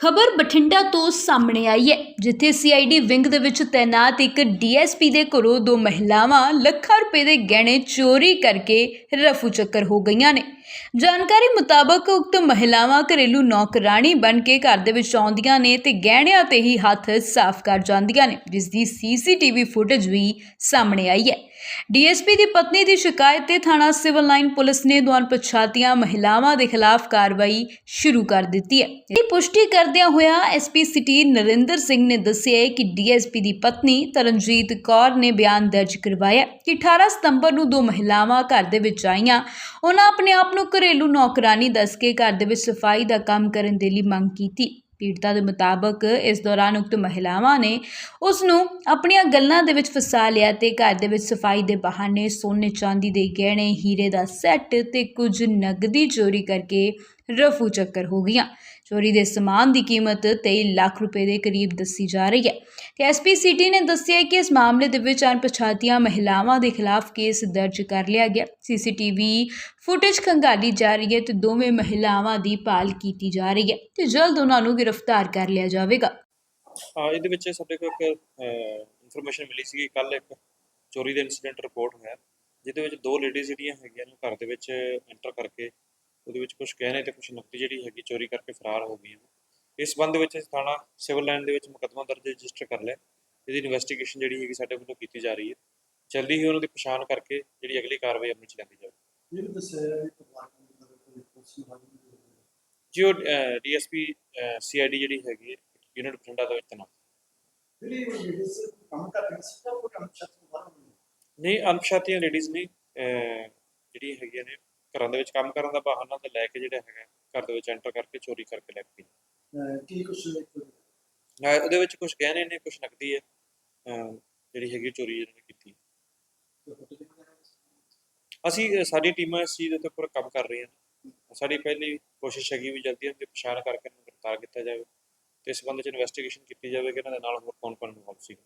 ਖਬਰ ਬਠਿੰਡਾ ਤੋਂ ਸਾਹਮਣੇ ਆਈ ਹੈ, ਜਿੱਥੇ ਸੀਆਈਡੀ ਵਿੰਗ ਦੇ ਵਿੱਚ ਤਾਇਨਾਤ ਇੱਕ ਡੀਐਸਪੀ ਦੇ ਘਰੋਂ ਦੋ ਮਹਿਲਾਵਾਂ ਲੱਖਾਂ ਰੁਪਏ ਦੇ ਗਹਿਣੇ ਚੋਰੀ ਕਰਕੇ ਰਫੂ ਚੱਕਰ ਹੋ ਗਈਆਂ ਨੇ। ਜਾਣਕਾਰੀ ਮੁਤਾਬਕ ਉਕਤ ਮਹਿਲਾਵਾਂ ਘਰੇਲੂ ਨੌਕਰਾਨੀ ਬਣ ਕੇ ਘਰ ਦੇ ਵਿੱਚ ਆਉਂਦੀਆਂ ਨੇ ਤੇ ਗਹਿਣਿਆਂ ਤੇ ਹੀ ਹੱਥ ਸਾਫ਼ ਕਰ ਜਾਂਦੀਆਂ ਨੇ ਜਿਸ ਦੀ ਸੀਸੀਟੀਵੀ ਫੁਟੇਜ ਵੀ ਸਾਹਮਣੇ ਆਈ ਹੈ। ਡੀਐਸਪੀ ਦੀ ਪਤਨੀ ਦੀ ਸ਼ਿਕਾਇਤ ਤੇ ਥਾਣਾ ਸਿਵਲ ਲਾਈਨ ਪੁਲਿਸ ਨੇ ਦੋਨ ਪਛਾਤੀਆਂ ਮਹਿਲਾਵਾਂ ਦੇ ਖਿਲਾਫ ਕਾਰਵਾਈ ਸ਼ੁਰੂ ਕਰ ਦਿੱਤੀ ਹੈ। ਇਹ ਪੁਸ਼ਟੀ ਕਰਦਿਆਂ ਹੋਇਆ ਐਸਪੀ ਸਿਟੀ ਨਰਿੰਦਰ ਸਿੰਘ ਨੇ ਦੱਸਿਆ ਹੈ ਕਿ ਡੀਐਸਪੀ ਦੀ ਪਤਨੀ ਤਰਨਜੀਤ ਕੌਰ ਨੇ ਬਿਆਨ ਦਰਜ ਕਰਵਾਇਆ ਕਿ 18 ਸਤੰਬਰ ਨੂੰ ਦੋ ਮਹਿਲਾਵਾਂ ਘਰ ਦੇ ਵਿੱਚ ਆਈਆਂ। ਉਹਨਾਂ ਆਪਣੇ ਆਪ ਨੂੰ ਘਰੇਲੂ ਨੌਕਰਾਨੀ ਦੱਸ ਕੇ ਘਰ ਦੇ ਵਿੱਚ ਸਫ਼ਾਈ ਦਾ ਕੰਮ ਕਰਨ ਦੇ ਲਈ ਮੰਗ ਕੀਤੀ। ਪੀੜਤਾ ਦੇ ਮੁਤਾਬਕ ਇਸ ਦੌਰਾਨ ਉਕਤ ਮਹਿਲਾਵਾਂ ਨੇ ਉਸ ਨੂੰ ਆਪਣੀਆਂ ਗੱਲਾਂ ਦੇ ਵਿੱਚ ਫਸਾ ਲਿਆ ਤੇ ਘਰ ਦੇ ਵਿੱਚ ਸਫ਼ਾਈ ਦੇ ਬਹਾਨੇ ਸੋਨੇ ਚਾਂਦੀ ਦੇ ਗਹਿਣੇ, ਹੀਰੇ ਦਾ ਸੈੱਟ ਤੇ ਕੁਝ ਨਗਦੀ ਚੋਰੀ ਕਰਕੇ ਰਫੂ ਚੱਕਰ ਹੋ ਗਈਆਂ। ਚੋਰੀ ਦੇ ਸਮਾਨ ਦੀ ਕੀਮਤ 23 ਲੱਖ ਰੁਪਏ ਦੇ ਕਰੀਬ ਦੱਸੀ ਜਾ ਰਹੀ ਹੈ। ਐਸਪੀ ਸਿਟੀ ਨੇ ਦੱਸਿਆ ਕਿ ਇਸ ਮਾਮਲੇ ਦੇ ਵਿੱਚ ਅਣਪਛਾਤੀਆਂ ਮਹਿਲਾਵਾਂ ਦੇ ਖਿਲਾਫ ਕੇਸ ਦਰਜ ਕਰ ਲਿਆ ਗਿਆ। ਸੀਸੀਟੀਵੀ ਫੁਟੇਜ ਖੰਗਾਲੀ ਜਾ ਰਹੀ ਹੈ ਤੇ ਦੋਵੇਂ ਮਹਿਲਾਵਾਂ ਦੀ ਭਾਲ ਕੀਤੀ ਜਾ ਰਹੀ ਹੈ ਤੇ ਜਲਦ ਉਹਨਾਂ ਨੂੰ ਗ੍ਰਿਫਤਾਰ ਕਰ ਲਿਆ ਜਾਵੇਗਾ। ਹਾਂ ਇਹਦੇ ਵਿੱਚ ਸਾਡੇ ਕੋਲ ਇੱਕ ਇਨਫੋਰਮੇਸ਼ਨ ਮਿਲੀ ਸੀ ਕੱਲ ਇੱਕ ਚੋਰੀ ਦਾ ਇਨਸੀਡੈਂਟ ਰਿਪੋਰਟ ਹੋਇਆ, ਜਿਹਦੇ ਵਿੱਚ ਦੋ ਲੇਡੀਜ਼ ਜਿਹੜੀਆਂ ਹੈਗੀਆਂ ਨੇ ਘਰ ਦੇ ਵਿੱਚ ਐਂਟਰ ਕਰਕੇ ਉਹਦੇ ਵਿੱਚ ਕੁਝ ਗਹਿਣੇ ਤੇ ਕੁਝ ਨਕਦੀ ਜਿਹੜੀ ਹੈਗੀ ਚੋਰੀ ਕਰਕੇ ਫਰਾਰ ਹੋ ਗਈਆਂ ਇਸ ਸੰਬੰਧ ਵਿੱਚ ਅਸੀਂ ਥਾਣਾ ਸਿਵਲ ਲਾਈਨ ਦੇ ਵਿੱਚ ਮੁਕੱਦਮਾ ਦਰਜ ਰਜਿਸਟਰ ਕਰ ਲਿਆ। ਇਹਦੀ ਇਨਵੈਸਟੀਗੇਸ਼ਨ ਜਿਹੜੀ ਹੈਗੀ ਸਾਡੇ ਵੱਲੋਂ ਕੀਤੀ ਜਾ ਰਹੀ ਹੈ। ਜਲਦੀ ਹੀ ਉਹਨਾਂ ਦੀ ਪਛਾਣ ਕਰਕੇ ਜਿਹੜੀ ਅਗਲੀ ਕਾਰਵਾਈ ਅਮਲ ਚ ਲਿਆਂਦੀ ਜਾਵੇ। ਵੀ ਦੱਸਿਆ ਪਰਿਵਾਰ ਮੈਂਬਰ ਕੋਈ ਪੁਲਿਸ ਵਿਭਾਗ ਦੀ ਜੀ ਉਹ ਡੀਐਸਪੀ ਸੀਆਈਡੀ ਜਿਹੜੀ ਹੈਗੀ ਯੂਨਿਟ ਬਠਿੰਡਾ ਦੇ ਵਿੱਚ ਤੈਨਾਤ ਜਿਹੜੀ ਲੇਡੀਜ਼ ਕੰਮ ਕਰ ਰਹੀ ਸੀ ਤਾਂ ਉਹ ਕੰਮ ਛੱਤ ਤੋਂ ਬਾਹਰ ਹੋਣੀ ਨਹੀਂ ਅਣਪਛਾਤੀਆਂ ਲੇਡੀਜ਼ ਨੇ ਜਿਹੜੀ ਹੈਗੀਆਂ ਨੇ ਘਰਾਂ ਦੇ ਵਿੱਚ ਕੰਮ ਕਰਨ ਦਾ ਬਹਾਨਾ ਤੇ ਲੈ ਕੇ ਜਿਹੜਾ ਹੈਗਾ ਘਰ ਦੇ ਵਿੱਚ ਐਂਟਰ ਕਰਕੇ ਚੋਰੀ ਕਰਕੇ ਲੈ ਗਈ ਅਹ ਕੀ ਕੁਛ ਅਹ ਉਹਦੇ ਵਿੱਚ ਕੁਝ ਗਹਿਣੇ ਨੇ ਕੁਝ ਨਕਦੀ ਹੈ। ਜਿਹੜੀ ਹੈਗੀ ਚੋਰੀ ਇਹਨਾਂ ਨੇ ਕੀਤੀ। ਅਸੀਂ ਸਾਡੀ ਟੀਮਾਂ ਇਸ ਚੀਜ਼ ਦੇ ਉੱਤੇ ਪੂਰਾ ਕੰਮ ਕਰ ਰਹੀਆਂ ਨੇ। ਸਾਡੀ ਪਹਿਲੀ ਕੋਸ਼ਿਸ਼ ਹੈਗੀ ਵੀ ਜਲਦੀ ਇਹਦੀ ਪਛਾਣ ਕਰਕੇ ਇਹਨੂੰ ਗ੍ਰਿਫਤਾਰ ਕੀਤਾ ਜਾਵੇ ਤੇ ਇਸ ਸੰਬੰਧ ਵਿੱਚ ਇਨਵੈਸਟੀਗੇਸ਼ਨ ਕੀਤੀ ਜਾਵੇ ਕਿ ਇਹਨਾਂ ਦੇ ਨਾਲ ਹੋਰ ਕੌਣ ਕੌਣ ਇਨਵੋਲਵ ਸੀ